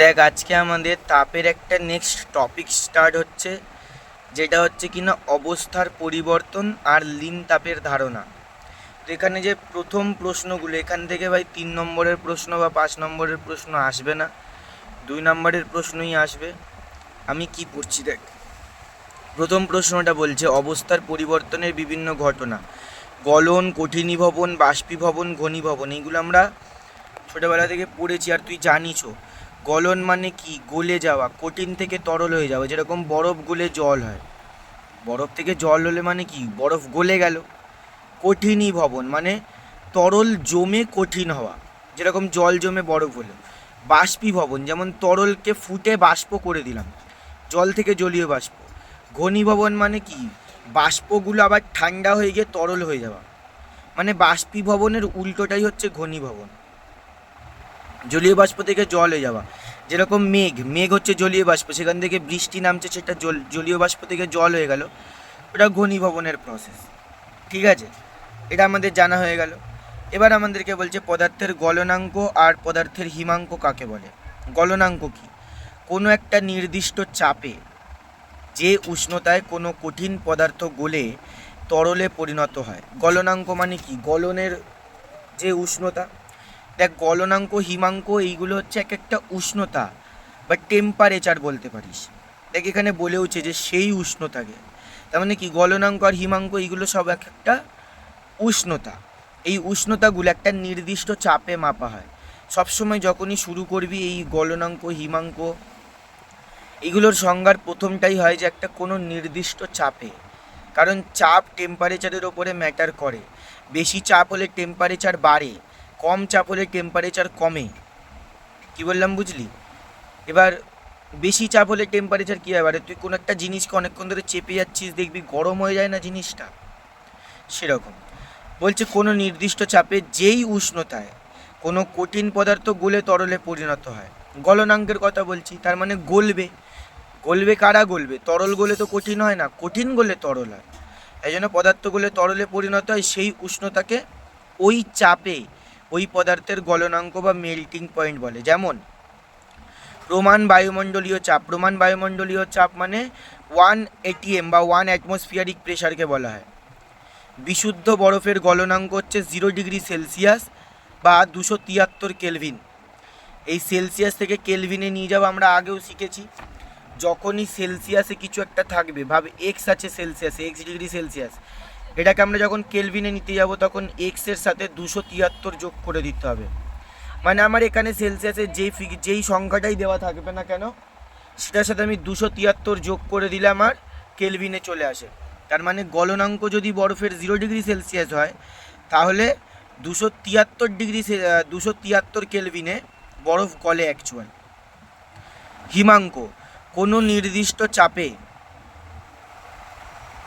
দেখ, আজকে আমাদের তাপের একটা নেক্সট টপিক স্টার্ট হচ্ছে, যেটা হচ্ছে কিনা অবস্থার পরিবর্তন আর লিন তাপের ধারণা। তো এখানে যে প্রথম প্রশ্নগুলো, এখান থেকে ভাই তিন নম্বরের প্রশ্ন বা পাঁচ নম্বরের প্রশ্ন আসবে না, দুই নম্বরের প্রশ্নই আসবে। আমি কি পড়ছি দেখ। প্রথম প্রশ্নটা বলছে, অবস্থার পরিবর্তনের বিভিন্ন ঘটনা, গলন, কঠিনীভবন, বাষ্পীভবন, ঘনীভবন এইগুলো আমরা ছোটোবেলা থেকে পড়েছি আর তুই জানিসও। গলন মানে কি? গলে যাওয়া, কঠিন থেকে তরল হয়ে যাওয়া, যেরকম বরফ গলে জল হয়। বরফ থেকে জল হলে মানে কি? বরফ গলে গেল। কঠিনই ভবন মানে তরল জমে কঠিন হওয়া, যেরকম জল জমে বরফ হলো। বাষ্পীভবন যেমন তরলকে ফুটে বাষ্প করে দিলাম, জল থেকে জলীয় বাষ্প। ঘনীভবন মানে কি? বাষ্পগুলো আবার ঠান্ডা হয়ে গিয়ে তরল হয়ে যাওয়া। মানে বাষ্পীভবনের উল্টোটাই হচ্ছে ঘনীভবন। জলীয় বাষ্প থেকে জল হয়ে যাওয়া। যেরকম মেঘ মেঘ হচ্ছে জলীয় বাষ্প, সেখান থেকে বৃষ্টি নামছে, সেটা জল, জলীয় বাষ্প থেকে জল হয়ে গেল। ওটা ঘনীভবনের প্রসেস ঠিক আছে? এটা আমাদের জানা হয়ে গেল। এবার আমাদেরকে বলছে পদার্থের গলনাঙ্ক আর পদার্থের হিমাঙ্ক কাকে বলে? গলনাঙ্ক কি? কোনো একটা নির্দিষ্ট চাপে যে উষ্ণতায় কোনো কঠিন পদার্থ গলে তরলে পরিণত হয়। গলনাঙ্ক মানে কি? গলনের যে উষ্ণতা দেখ, গলনাঙ্ক, হিমাঙ্ক এইগুলো হচ্ছে এক একটা উষ্ণতা বা টেম্পারেচার বলতে পারিস। দেখ, এখানে বলেওছে যে সেই উষ্ণতাকে। তার মানে কি? গলনাঙ্ক আর হিমাঙ্ক এইগুলো সব এক একটা উষ্ণতা। এই উষ্ণতাগুলো একটা নির্দিষ্ট চাপে মাপা হয়। সবসময় যখনই শুরু করবি এই গলনাঙ্ক, হিমাঙ্ক এগুলোর সংজ্ঞার প্রথমটাই হয় যে একটা কোনো নির্দিষ্ট চাপে। কারণ চাপ টেম্পারেচারের ওপরে ম্যাটার করে। বেশি চাপ হলে টেম্পারেচার বাড়ে। কম চাপ হলে টেম্পারেচার কমে। কি বললাম বুঝলি? এবার বেশি চাপ হলে টেম্পারেচার কী হয়? তুই কোনো একটা জিনিসকে অনেকক্ষণ ধরে চেপে যাচ্ছিস, দেখবি গরম হয়ে যায় না জিনিসটা? সেরকম। বলছে কোনো নির্দিষ্ট চাপে যেই উষ্ণতায় কোনো কঠিন পদার্থ গলে তরলে পরিণত হয়। গলনাঙ্কের কথা বলছি, তার মানে গলবে। গলবে কারা গলবে? তরল গলে তো কঠিন হয় না, কঠিন গলে তরল হয়। এই জন্য পদার্থগুলো তরলে পরিণত হয় সেই উষ্ণতাকে ওই চাপে ওই পদার্থের গলনাঙ্ক বা মেল্টিং পয়েন্ট বলে। যেমন প্রমাণ বায়ুমণ্ডলীয় চাপ। প্রমাণ বায়ুমণ্ডলীয় চাপ মানে ওয়ান এটিএম বা ওয়ান অ্যাটমসফিয়ারিক প্রেশারকে বলা হয়। বিশুদ্ধ বরফের গলনাঙ্ক হচ্ছে জিরো ডিগ্রি সেলসিয়াস বা দুশো তিয়াত্তর কেলভিন এই সেলসিয়াস থেকে কেলভিনে নিয়ে যাওয়া আমরা আগেও শিখেছি। যখনই সেলসিয়াসে কিছু একটা থাকবে, ভাবে এক্স আছে সেলসিয়াসে এক্স ডিগ্রি সেলসিয়াস এটাকে আমরা যখন কেলভিনে নিতে যাব, তখন এক্সের সাথে দুশো তিয়াত্তর যোগ করে দিতে হবে। মানে আমার এখানে সেলসিয়াসের যেই ফিগ যেই সংখ্যাটাই দেওয়া থাকবে না কেন, সেটার সাথে আমি দুশো তিয়াত্তর যোগ করে দিলে আমার কেলভিনে চলে আসে। তার মানে গলনাঙ্ক যদি বরফের জিরো ডিগ্রি সেলসিয়াস হয়, তাহলে দুশো তিয়াত্তর ডিগ্রি দুশো তিয়াত্তর কেলভিনে বরফ গলে অ্যাকচুয়াল হিমাঙ্ক, কোনো নির্দিষ্ট চাপে,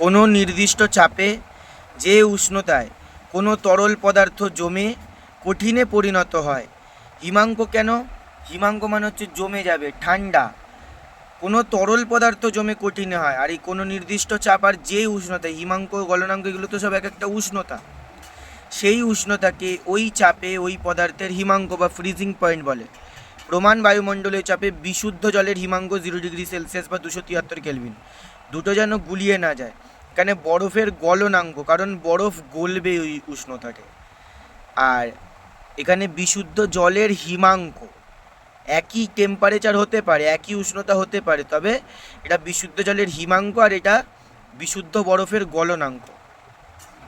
কোনো নির্দিষ্ট চাপে যে উষ্ণতায় কোনো তরল পদার্থ জমে কঠিনে পরিণত হয় হিমাঙ্ক কেন? হিমাঙ্ক মানে হচ্ছে জমে যাবে, ঠান্ডা। কোনো তরল পদার্থ জমে কঠিনে হয় আর এই কোনো নির্দিষ্ট চাপ আর যে উষ্ণতা হিমাঙ্ক গলনাঙ্ক এগুলো তো সব এক একটা উষ্ণতা। সেই উষ্ণতাকে ওই চাপে ওই পদার্থের হিমাঙ্ক বা ফ্রিজিং পয়েন্ট বলে। প্রমাণ বায়ুমণ্ডলীয় চাপে বিশুদ্ধ জলের হিমাঙ্ক জিরো ডিগ্রি সেলসিয়াস বা দুশো তিয়াত্তর কেলভিন দুটো যেন গুলিয়ে না যায়। এখানে বরফের গলনাঙ্ক, কারণ বরফ গলবে ওই উষ্ণতাকে। আর এখানে বিশুদ্ধ জলের হিমাঙ্ক, একই টেম্পারেচার হতে পারে, একই উষ্ণতা হতে পারে, তবে এটা বিশুদ্ধ জলের হিমাঙ্ক আর এটা বিশুদ্ধ বরফের গলনাঙ্ক।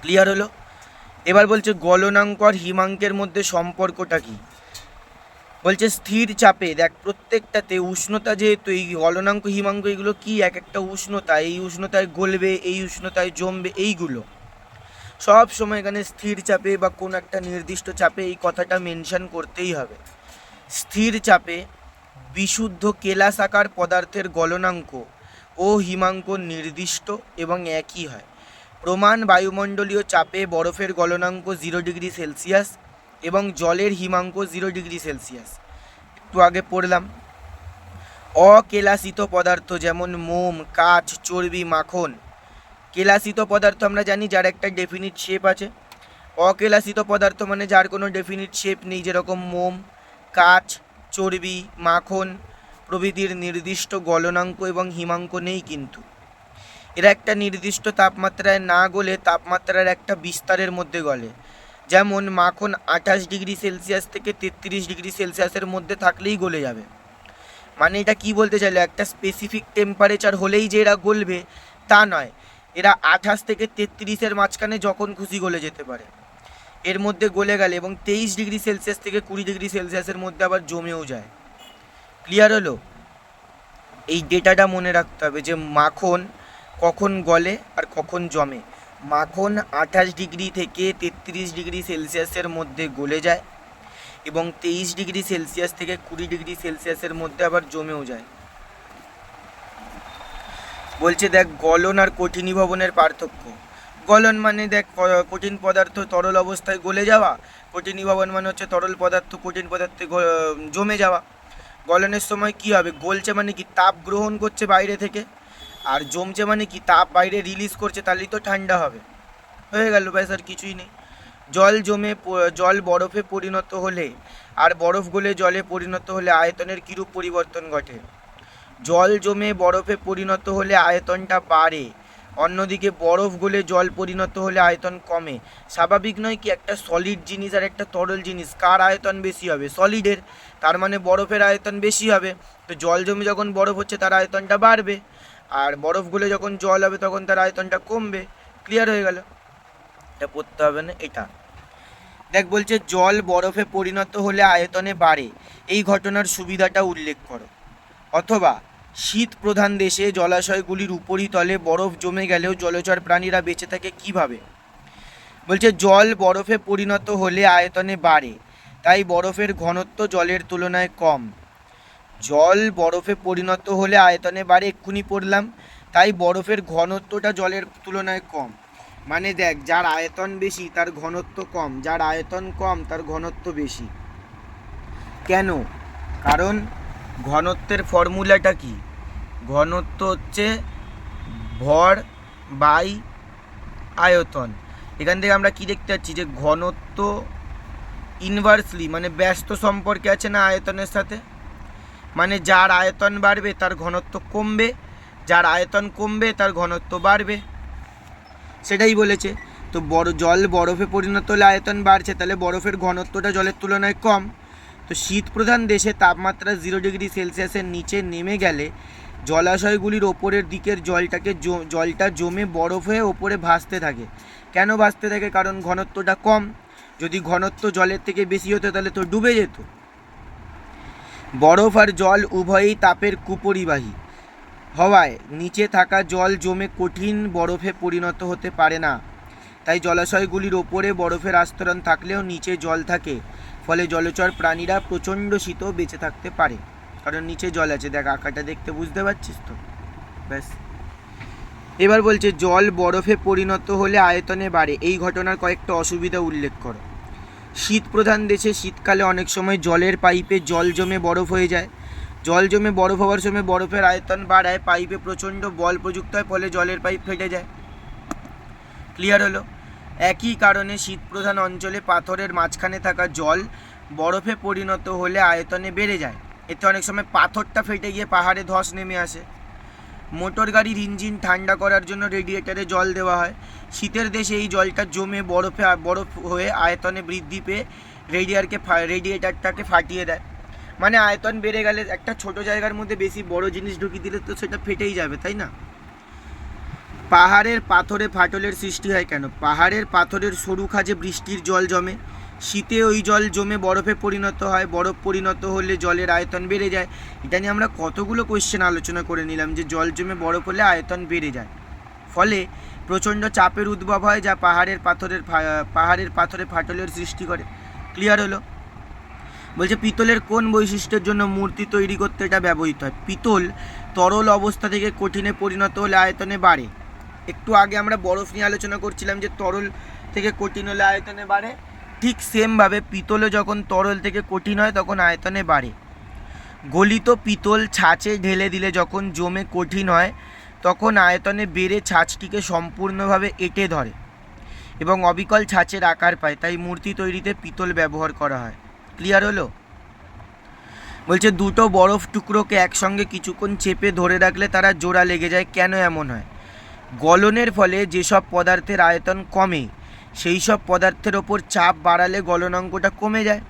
ক্লিয়ার হলো? এবার বলছে গলনাঙ্ক আর হিমাঙ্কের মধ্যে সম্পর্কটা কি? বলছে স্থির চাপে। দেখ, প্রত্যেকটাতে উষ্ণতা যেহেতু, এই গলনাঙ্ক হিমাঙ্ক, এগুলো কি এক একটা উষ্ণতা? এই উষ্ণতায় গলবে, এই উষ্ণতায় জমবে, এইগুলো। সব সময় এখানে স্থির চাপে বা কোনো একটা নির্দিষ্ট চাপে এই কথাটা মেনশন করতেই হবে। স্থির চাপে বিশুদ্ধ কেলাস আকার পদার্থের গলনাঙ্ক ও হিমাঙ্ক নির্দিষ্ট এবং একই হয়। প্রমাণ বায়ুমণ্ডলীয় চাপে বরফের গলনাঙ্ক জিরো ডিগ্রি সেলসিয়াস এবং জলের হিমাঙ্ক জিরো ডিগ্রি সেলসিয়াস একটু আগে পড়লাম। অকেলাসিত পদার্থ যেমন মোম কাঁচ চর্বি, মাখন। কেলাসিত পদার্থ আমরা জানি যার একটা ডেফিনিট শেপ আছে। অকেলাসিত পদার্থ মানে যার কোনো ডেফিনিট শেপ নেই, যেরকম মোম কাঁচ চর্বি, মাখন, প্রভৃতির নির্দিষ্ট গলনাঙ্ক এবং হিমাঙ্ক নেই কিন্তু। এরা একটা নির্দিষ্ট তাপমাত্রায় না গলে তাপমাত্রার একটা বিস্তারের মধ্যে গলে। যেমন মাখন আঠাশ ডিগ্রি সেলসিয়াস থেকে তেত্রিশ ডিগ্রি সেলসিয়াসের মধ্যে থাকলেই গলে যাবে। মানে এটা কি বলতে চাইলো? একটা স্পেসিফিক টেম্পারেচার হলেই যে এরা গলবে, তা নয়। এরা আঠাশ থেকে তেত্রিশের মাঝখানে যখন খুশি গলে যেতে পারে। এর মধ্যে গলে গেলে এবং তেইশ ডিগ্রি সেলসিয়াস থেকে কুড়ি ডিগ্রি সেলসিয়াসের মধ্যে আবার জমেও যায়। ক্লিয়ার হলো? এই ডেটাটা মনে রাখতে হবে যে মাখন কখন গলে আর কখন জমে। মাখন আঠাশ ডিগ্রি থেকে তেত্রিশ ডিগ্রি সেলসিয়াসের মধ্যে গলে যায় এবং তেইশ ডিগ্রি সেলসিয়াস থেকে কুড়ি ডিগ্রি সেলসিয়াসের মধ্যে আবার জমেও যায়। বলছে দেখ, গলন আর কঠিনীভবনের পার্থক্য। গলন মানে দেখ কঠিন পদার্থ তরল অবস্থায় গলে যাওয়া কঠিনীভবন মানে হচ্ছে তরল পদার্থ, কঠিন পদার্থে জমে যাওয়া। গলনের সময় কি হবে? গলছে মানে কি? তাপ গ্রহণ করছে বাইরে থেকে। আর জমছে মানে কি? তাপ বাইরে রিলিজ করছে, তাহলেই তো ঠান্ডা হবে। হয়ে গেল, ব্যাস আর কিছুই নেই। জল জমে জল বরফে পরিণত হলে, আর বরফ গলে জলে পরিণত হলে আয়তনের কিরূপ পরিবর্তন ঘটে? জল জমে বরফে পরিণত হলে আয়তনটা বাড়ে, অন্যদিকে বরফ গলে জল পরিণত হলে আয়তন কমে। স্বাভাবিক নয় কি? একটা সলিড জিনিস আর একটা তরল জিনিস। কার আয়তন বেশি হবে? সলিডের তার মানে বরফের আয়তন বেশি হবে। তো জল জমে যখন বরফ হচ্ছে, তার আয়তনটা বাড়বে। আর বরফ গলে যখন জল হবে, তখন তার আয়তনটা কমবে। ক্লিয়ার হয়ে গেল। এটা পড়তে হবে না, এটা। দেখ, বলছে জল বরফে পরিণত হলে আয়তনে বাড়ে। এই ঘটনার সুবিধাটা উল্লেখ করো। অথবা, শীত প্রধান দেশে জলাশয়গুলির উপরিতলে বরফ জমে গেলেও জলচর প্রাণীরা বেঁচে থাকে কীভাবে? বলছে, জল বরফে পরিণত হলে আয়তনে বাড়ে, তাই বরফের ঘনত্ব জলের তুলনায় কম। জল বরফে পরিণত হলে আয়তনে বাড়ে, এক্ষুনি পড়লাম। তাই বরফের ঘনত্বটা জলের তুলনায় কম। মানে দেখ, যার আয়তন বেশি, তার ঘনত্ব কম। যার আয়তন কম, তার ঘনত্ব বেশি। কেন? কারণ ঘনত্বের ফর্মুলাটা কি? ঘনত্ব হচ্ছে ভর বাই আয়তন। এখান থেকে আমরা কি দেখতে পাচ্ছি? যে ঘনত্ব ইনভার্সলি মানে ব্যস্ত সম্পর্কে আছে না আয়তনের সাথে? মানে যার আয়তন বাড়বে, তার ঘনত্ব কমবে। যার আয়তন কমবে, তার ঘনত্ব বাড়বে। সেটাই বলেছে। তো বড়, জল বরফে পরিণত হলে আয়তন বাড়ছে, তাহলে বরফের ঘনত্বটা জলের তুলনায় কম। তো শীত প্রধান দেশে তাপমাত্রা জিরো ডিগ্রি সেলসিয়াসের নিচে নেমে গেলে জলাশয়গুলির ওপরের দিকের জলটাকে জলটা জমে বরফ হয়ে ওপরে ভাসতে থাকে। কেন ভাসতে থাকে? কারণ ঘনত্বটা কম। যদি ঘনত্ব জলের থেকে বেশি হতো, তাহলে তো ডুবে যেত। বরফ আর জল উভয়ই তাপের কুপরিবাহী। হওয়ায় নিচে থাকা জল জমে কঠিন বরফে পরিণত হতে পারে না। তাই জলাশয়গুলির ওপরে বরফের আস্তরণ থাকলেও নিচে জল থাকে। ফলে জলচর প্রাণীরা প্রচণ্ড শীত বেঁচে থাকতে পারে। কারণ নিচে জল আছে। দেখ আঁকাটা দেখতে বুঝতে পারছিস তো? ব্যাস। এবার বলছে, জল বরফে পরিণত হলে আয়তনে বাড়ে। এই ঘটনার কয়েকটা অসুবিধা উল্লেখ করো। শীত প্রধান দেশে শীতকালে অনেক সময় জলের পাইপে জল জমে বরফ হয়ে যায়। জল জমে বরফ হওয়ার সময় বরফের আয়তন বাড়ায়, পাইপে প্রচণ্ড বল প্রযুক্ত হয়, ফলে জলের পাইপ ফেটে যায়। ক্লিয়ার হলো? একই কারণে শীত প্রধান অঞ্চলে পাথরের মাঝখানে থাকা জল বরফে পরিণত হলে আয়তনে বেড়ে যায়। এতে অনেক সময় পাথরটা ফেটে গিয়ে পাহাড়ে ধস নেমে আসে। মোটর গাড়ির ইঞ্জিন ঠান্ডা করার জন্য রেডিয়েটারে জল দেওয়া হয়। শীতের দেশে এই জলটা জমে বরফে, বরফ হয়ে আয়তনে বৃদ্ধি পেয়ে রেডিয়ারকে রেডিয়েটারটাকে ফাটিয়ে দেয়। মানে আয়তন বেড়ে গেলে একটা ছোট জায়গার মধ্যে বেশি বড় জিনিস ঢুকিয়ে দিলে তো সেটা ফেটেই যাবে, তাই না? পাহাড়ের পাথরে ফাটলের সৃষ্টি হয় কেন? পাহাড়ের পাথরের সরু খাজে বৃষ্টির জল জমে। শীতে ওই জল জমে বরফে পরিণত হয়, বরফ পরিণত হলে জলের আয়তন বেড়ে যায়। এটা নিয়ে আমরা কতগুলো কোয়েশ্চেন আলোচনা করে নিলাম যে জল জমে বরফ হলে আয়তন বেড়ে যায়। ফলে প্রচণ্ড চাপের উদ্ভব হয় যা পাহাড়ের পাথরের পাহাড়ের পাথরে ফাটলের সৃষ্টি করে। ক্লিয়ার হলো? বলছে, পিতলের কোন বৈশিষ্ট্যের জন্য মূর্তি তৈরি করতে এটা ব্যবহৃত হয়? পিতল তরল অবস্থা থেকে কঠিনে পরিণত হলে আয়তনে বাড়ে। একটু আগে আমরা বরফ নিয়ে আলোচনা করছিলাম যে তরল থেকে কঠিন হলে আয়তনে বাড়ে। ঠিক সেমভাবে পিতলও যখন তরল থেকে কঠিন হয়, তখন আয়তনে বাড়ে। গলিত পিতল ছাঁচে ঢেলে দিলে যখন জমে কঠিন হয়, তখন আয়তনে বেড়ে ছাঁচটিকে সম্পূর্ণভাবে এঁটে ধরে এবং অবিকল ছাঁচের আকার পায়। তাই মূর্তি তৈরিতে পিতল ব্যবহার করা হয়। ক্লিয়ার হলো? বলছে, দুটো বরফ টুকরোকে একসঙ্গে কিছুক্ষণ চেপে ধরে রাখলে তারা জোড়া লেগে যায়। কেন এমন হয়? গলনের ফলে যেসব পদার্থের আয়তন কমে সেই সব পদার্থের ওপর চাপ বাড়ালে গলনাঙ্কটা কমে যায়।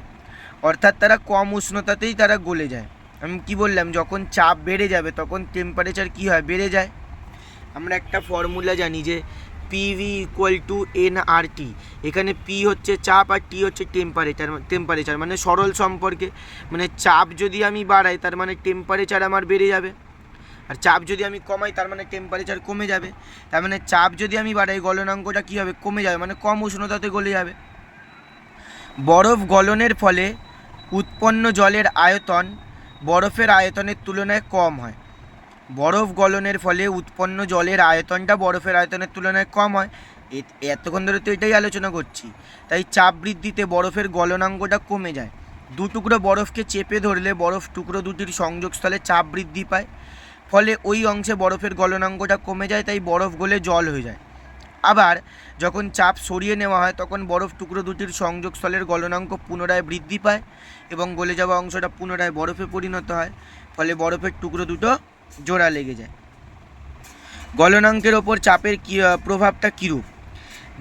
অর্থাৎ তারা কম উষ্ণতাতেই তারা গলে যায়। আমি কি বললাম, যখন চাপ বেড়ে যাবে, তখন টেম্পারেচার কি হয়? বেড়ে যায়। আমরা একটা ফর্মুলা জানি যে PV equal to N R T এখানে পি হচ্ছে চাপ আর টি হচ্ছে টেম্পারেচার টেম্পারেচার মানে সরল সম্পর্কে। মানে চাপ যদি আমি বাড়াই, তার মানে টেম্পারেচার আমার বেড়ে যাবে। আর চাপ যদি আমি কমাই, তার মানে টেম্পারেচার কমে যাবে। তার মানে চাপ যদি আমি বাড়াই, গলনাঙ্কটা কী হবে? কমে যাবে মানে কম উষ্ণতাতে গলে যাবে। বরফ গলনের ফলে উৎপন্ন জলের আয়তন বরফের আয়তনের তুলনায় কম হয়। বরফ গলনের ফলে উৎপন্ন জলের আয়তনটা বরফের আয়তনের তুলনায় কম হয়। এতক্ষণ ধরে তো এটাই আলোচনা করছি। তাই চাপ বৃদ্ধিতে বরফের গলনাঙ্কটা কমে যায়। দু টুকরো বরফকে চেপে ধরলে বরফ টুকরো দুটির সংযোগস্থলে চাপ বৃদ্ধি পায়। ফলে ওই অংশে বরফের গলনাঙ্কটা কমে যায়, তাই বরফ গলে জল হয়ে যায়। আবার যখন চাপ সরিয়ে নেওয়া হয়, তখন বরফ টুকরো দুটির সংযোগস্থলের গলনাঙ্ক পুনরায় বৃদ্ধি পায় এবং গলে যাওয়া অংশটা পুনরায় বরফে পরিণত হয়, ফলে বরফের টুকরো দুটো জোড়া লেগে যায়। গলনাঙ্কের ওপর চাপের কি প্রভাবটা কীরূপ?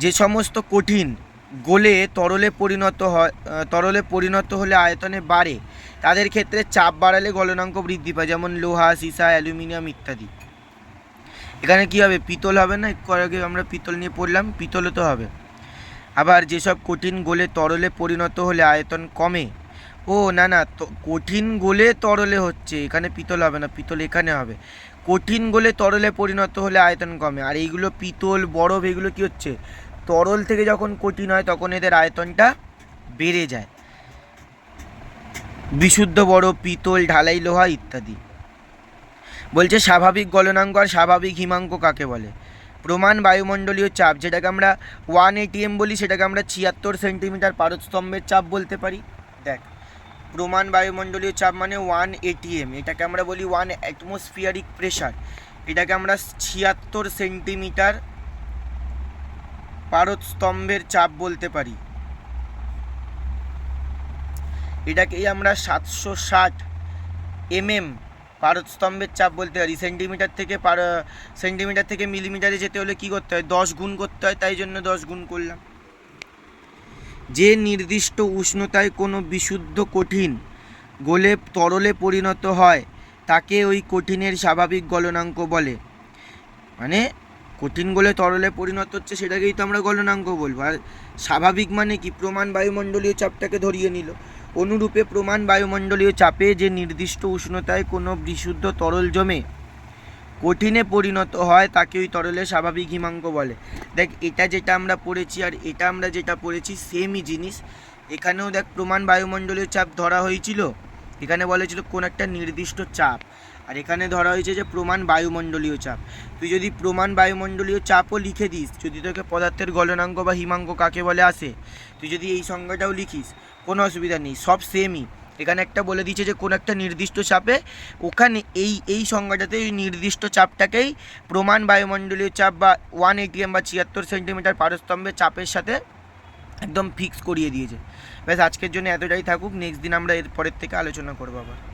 যে সমস্ত কঠিন গলে তরলে পরিণত হয় তরলে পরিণত হলে আয়তনে বাড়ে। তাদের ক্ষেত্রে চাপ বাড়ালে গলনাঙ্ক বৃদ্ধি পায়, যেমন লোহা, সীসা, অ্যালুমিনিয়াম ইত্যাদি। এখানে কি হবে? পিতল হবে না? একটু আগে আমরা পিতল নিয়ে পড়লাম, পিতলও তো হবে। আবার যেসব কঠিন গোলে তরলে পরিণত হলে আয়তন কমে, ও, না না কঠিন গোলে তরলে হচ্ছে, এখানে পিতল হবে না, পিতল এখানে হবে। কঠিন গোলে তরলে পরিণত হলে আয়তন কমে, আর এইগুলো পিতল, বরফ, এগুলো কি হচ্ছে? তরল থেকে যখন কঠিন হয়, তখন এদের আয়তনটা বেড়ে যায়। বিশুদ্ধ বরফ পিতল ঢালাই লোহা ইত্যাদি। বলছে স্বাভাবিক গলনাঙ্ক আর স্বাভাবিক হিমাঙ্ক কাকে বলে? প্রমাণ বায়ুমণ্ডলীয় চাপ, যেটাকে আমরা ওয়ান এটিএম বলি, সেটাকে আমরা ছিয়াত্তর সেন্টিমিটার পারস্তম্ভের চাপ বলতে পারি। দেখ, প্রমাণ বায়ুমণ্ডলীয় চাপ মানে ওয়ান এটিএম এটাকে আমরা বলি ওয়ান অ্যাটমসফিয়ারিক প্রেশার এটাকে আমরা ছিয়াত্তর সেন্টিমিটার পারস্তম্ভের চাপ বলতে পারি। এটাকেই আমরা সাতশো ষাট এমএম পারস্তম্ভের চাপ বলতে পারি। সেন্টিমিটার থেকে পার, সেন্টিমিটার থেকে মিলিমিটারে যেতে হলে কি করতে হয়? দশ গুণ করতে হয়, তাই জন্য দশ গুণ করলাম। যে নির্দিষ্ট উষ্ণতায় কোনো বিশুদ্ধ কঠিন গোলে, তরলে পরিণত হয়, তাকে ওই কঠিনের স্বাভাবিক গলনাঙ্ক বলে। মানে কঠিন গলে তরলে পরিণত হচ্ছে সেটাকেই তো আমরা গলনাঙ্ক বলব। আর স্বাভাবিক মানে কি? প্রমাণ বায়ুমণ্ডলীয় চাপটাকে ধরিয়ে নিল। অনুরূপে প্রমাণ বায়ুমণ্ডলীয় চাপে যে নির্দিষ্ট উষ্ণতায় কোনো বিশুদ্ধ তরল জমে কঠিনে পরিণত হয়, তাকে ওই তরলে স্বাভাবিক হিমাঙ্ক বলে। দেখ, এটা যেটা আমরা পড়েছি আর এটা আমরা যেটা পড়েছি সেমই জিনিস। এখানেও দেখ, প্রমাণ বায়ুমণ্ডলীয় চাপ ধরা হয়েছিল। এখানে বলেছিল কোন একটা নির্দিষ্ট চাপ। আর এখানে ধরা হয়েছে যে প্রমাণ বায়ুমণ্ডলীয় চাপ। তুই যদি প্রমাণ বায়ুমণ্ডলীয় চাপও লিখে দিস, যদি তোকে পদার্থের গলনাঙ্ক বা হিমাঙ্ক কাকে বলে আসে, তুই যদি এই সংজ্ঞাটাও লিখিস, কোনো অসুবিধা নেই, সব সেমই এখানে একটা বলে দিচ্ছে যে কোনো একটা নির্দিষ্ট চাপে, ওখানে এই এই সংজ্ঞাটাতে ওই নির্দিষ্ট চাপটাকেই প্রমাণ বায়ুমণ্ডলীয় চাপ বা ওয়ান এটিএম বা ছিয়াত্তর সেন্টিমিটার পারস্তম্ভের চাপের সাথে একদম ফিক্স করিয়ে দিয়েছে। ব্যাস, আজকের জন্য এতটাই থাকুক নেক্সট দিন আমরা এর পরের থেকে আলোচনা করব আবার।